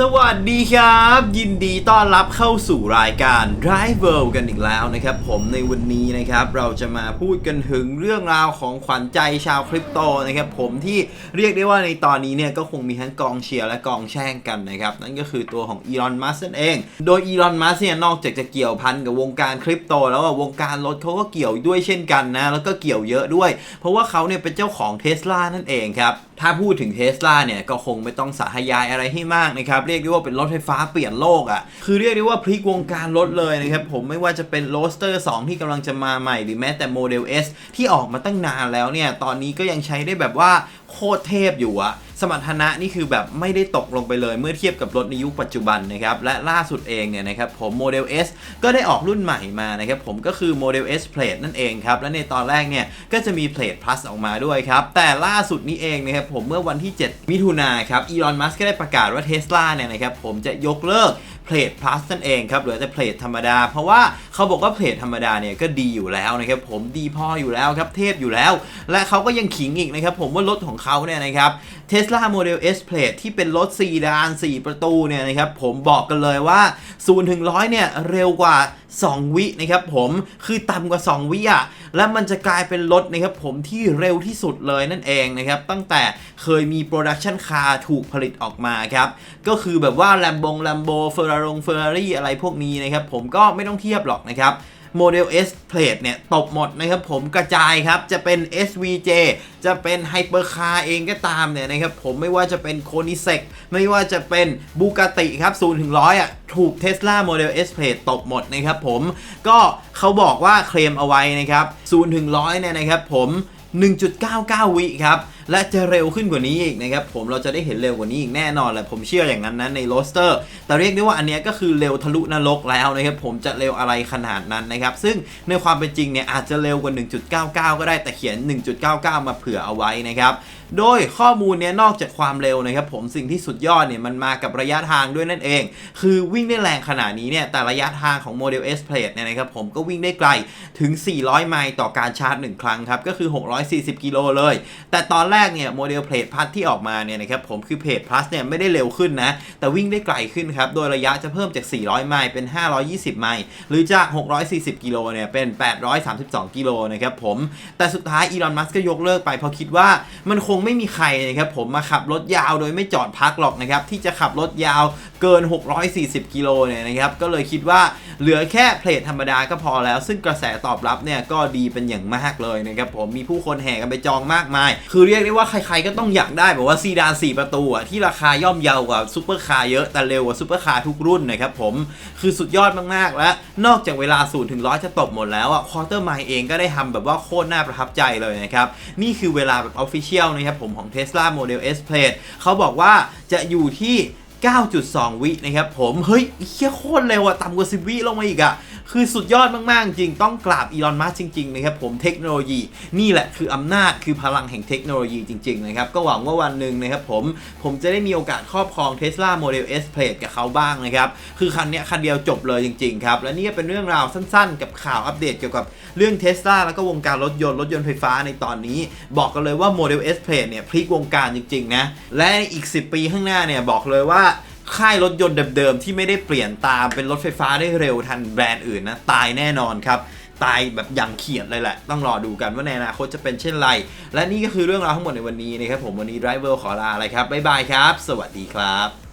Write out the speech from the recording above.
สวัสดีครับ ยินดีต้อนรับเข้าสู่รายการ Drive World กันอีกแล้วนะครับ ผมในวันนี้นะครับ เราจะมาพูดกันถึงเรื่องราวของขวัญใจชาวคริปโตนะครับ ผมที่เรียกได้ว่าในตอนนี้เนี่ยก็คงมีทั้งกองเชียร์และกองแช่งกันนะครับ นั่นก็คือตัวของอีลอนมัสนั่นเอง โดยอีลอนมัสเนี่ยนอกจากจะเกี่ยวพันกับวงการคริปโต แล้วอะวงการรถเขาก็เกี่ยวด้วยเช่นกันนะแล้วก็เกี่ยวเยอะด้วย เพราะว่าเขาเนี่ยเป็นเจ้าของเทสลานั่นเองครับถ้าพูดถึงเทสลาเนี่ยก็คงไม่ต้องสาธยายอะไรให้มากนะครับ เรียกได้ว่าเป็นรถไฟฟ้าเปลี่ยนโลกอะ่ะ คือเรียกได้ว่าพลิกวงการรถเลยนะครับ ผมไม่ว่าจะเป็นโรสเตอร์ 2 ที่กำลังจะมาใหม่ หรือแม้แต่โมเดล S ที่ออกมาตั้งนานแล้วเนี่ย ตอนนี้ก็ยังใช้ได้แบบว่าโคตรเทพอยู่อะ สมรรถนะนี่คือแบบไม่ได้ตกลงไปเลยเมื่อเทียบกับรถในยุคปัจจุบันนะครับและล่าสุดเองเนี่ยนะครับผมโมเดล S ก็ได้ออกรุ่นใหม่มานะครับผมก็คือโมเดล S Plate นั่นเองครับและในตอนแรกเนี่ยก็จะมี Plate Plus ออกมาด้วยครับแต่ล่าสุดนี้เองนะครับผมเมื่อวันที่ 7 มิถุนาครับอีลอนมัสก็ได้ประกาศว่าเทสลาเนี่ยนะครับผมจะยกเลิก เพลท plus นั่นเองครับเหลือแต่เพลทธรรมดา เพราะว่าเขาบอกว่าเพลทธรรมดาเนี่ยก็ดีอยู่แล้วนะครับผมดีพออยู่แล้วครับเทพอยู่แล้ว และเขาก็ยังขิงอีกนะครับผมว่ารถของเขาเนี่ยนะครับ Tesla Model S Plate ที่เป็นรถ4ดาน4 ประตูเนี่ยนะครับผมบอกกันเลยว่า 0 ถึง 100 เนี่ยเร็วกว่า 2 วินะครับผมคือต่ำกว่า 2 วิอะและมันจะกลายเป็นรถนะครับผมที่เร็วที่สุดเลยนั่นเองนะครับ ตั้งแต่เคยมีโปรดักชันคาร์ถูกผลิตออกมาครับ ก็คือแบบว่า l a m b o ง Lambo f e r r a r i Ferrari อะไรพวกนี้นะครับ ผมก็ไม่ต้องเทียบหรอกนะครับโมเดล S Plate เนี่ยตกหมดนะครับผมกระจายครับ จะเป็น SVJ จะเป็น Hypercar เองก็ตามเนี่ยนะครับผมไม่ว่าจะเป็น k o n i s e c ไม่ว่าจะเป็น Bugatti ครับ0ถึง100อะถูก Tesla Model S Plate ตกหมดนะครับผมก็เขาบอกว่าเคลมเอาไว้นะครับ0ถึง100เนี่ยนะครับผม 1.99 วิครับ และจะเร็วขึ้นกว่านี้อีกนะครับ ผมเราจะได้เห็นเร็วกว่านี้อีกแน่นอนแหละผมเชื่ออย่างนั้นนะในโรสเตอร์ แต่เรียกได้ว่าอันนี้ก็คือเร็วทะลุนรกแล้วนะครับผมจะเร็วอะไรขนาดนั้นนะครับ ซึ่งในความเป็นจริงเนี่ยอาจจะเร็วกว่า 1.99 ก็ได้แต่เขียน 1.99 มาเผื่อเอาไว้นะครับโดยข้อมูลเนี้ยนอกจากความเร็วนะครับผมสิ่งที่สุดยอดเนี่ยมันมากับระยะทางด้วยนั่นเอง คือวิ่งได้แรงขนาดนี้เนี่ยแต่ระยะทางของโมเดล S Plate เนี่ยนะครับผมก็วิ่งได้ไกลถึง 400 ไมล์ต่อการชาร์จ 1 ครั้งครับก็คือ640 กิโลเลย แต่ตอนแรกเนี่ยโมเดล Plate Plus ที่ออกมาเนี่ยนะครับผมคือ Plate Plus เนี่ยไม่ได้เร็วขึ้นนะ แต่วิ่งได้ไกลขึ้นครับ โดยระยะจะเพิ่มจาก 400 ไมล์เป็น 520 ไมล์หรือจาก 640 กิโลเนี่ยเป็น 832 กิโลนะครับผมแต่สุดท้ายอีลอนมัสก์ก็ยกเลิกไปเพราะคิดว่ามันคงไม่มีใครนะครับผมมาขับรถยาวโดยไม่จอดพักหรอกนะครับที่จะขับรถยาวเกิน 640 กิโลเนี่ยนะครับ ก็เลยคิดว่าเหลือแค่เพลทธรรมดาก็พอแล้ว ซึ่งกระแสตอบรับเนี่ยก็ดีเป็นอย่างมากเลยนะครับผมมีผู้คนแห่กันไปจองมากมาย คือเรียกได้ว่าใครๆก็ต้องอยากได้แบบว่าซีดาน 4 ประตูอะที่ราคาย่อมเยาวกว่าซูเปอร์คาร์เยอะแต่เร็วกว่าซูเปอร์คาร์ทุกรุ่นนะครับผมคือสุดยอดมากๆ และนอกจากเวลา0ถึง100จะตบหมดแล้วอะควอเตอร์ไมล์เองก็ได้ทำแบบว่าโคตรน่าประทับใจเลยนะครับนี่คือเวลาแบบออฟฟิเชียลนะครับผมของ Tesla Model S Plate เขาบอกว่าจะอยู่ที่ 9.2 วินะครับผม เฮ้ยเคี้ยโคตรเร็วอะต่ำกว่า 10 วิลงมาอีกอะ คือสุดยอดมาก ๆ จริงต้องกราบอีลอนมัสจริง ๆ นะครับ ผมเทคโนโลยี นี่แหละคืออำนาจคือพลังแห่งเทคโนโลยีจริง ๆ นะครับ ก็หวังว่าวันหนึ่งนะครับผมผมจะได้มีโอกาสครอบครอง Tesla Model S Plate กับเขาบ้างนะครับ คือคันนี้คันเดียวจบเลยจริง ๆ ครับ และนี่ก็เป็นเรื่องราวสั้น ๆ กับข่าวอัปเดตเกี่ยวกับเรื่อง Tesla แล้วก็วงการรถยนต์รถยนต์ไฟฟ้าในตอนนี้ บอกกันเลยว่า Model S Plate เนี่ยพลิกวงการจริง ๆ นะ และอีก 10 ปีข้างหน้าเนี่ยบอกเลยว่า ค่ายรถยนต์เดิมๆที่ไม่ได้เปลี่ยนตามเป็นรถไฟฟ้าได้เร็วทันแบรนด์อื่นนะตายแน่นอนครับตายแบบอย่างเขียดเลยแหละ ต้องรอดูกันว่าในอนาคตจะเป็นเช่นไร และนี่ก็คือเรื่องราวทั้งหมดในวันนี้นะครับผมวันนี้ไรเวอร์ขอลาอะไรครับ บ๊ายบายครับ สวัสดีครับ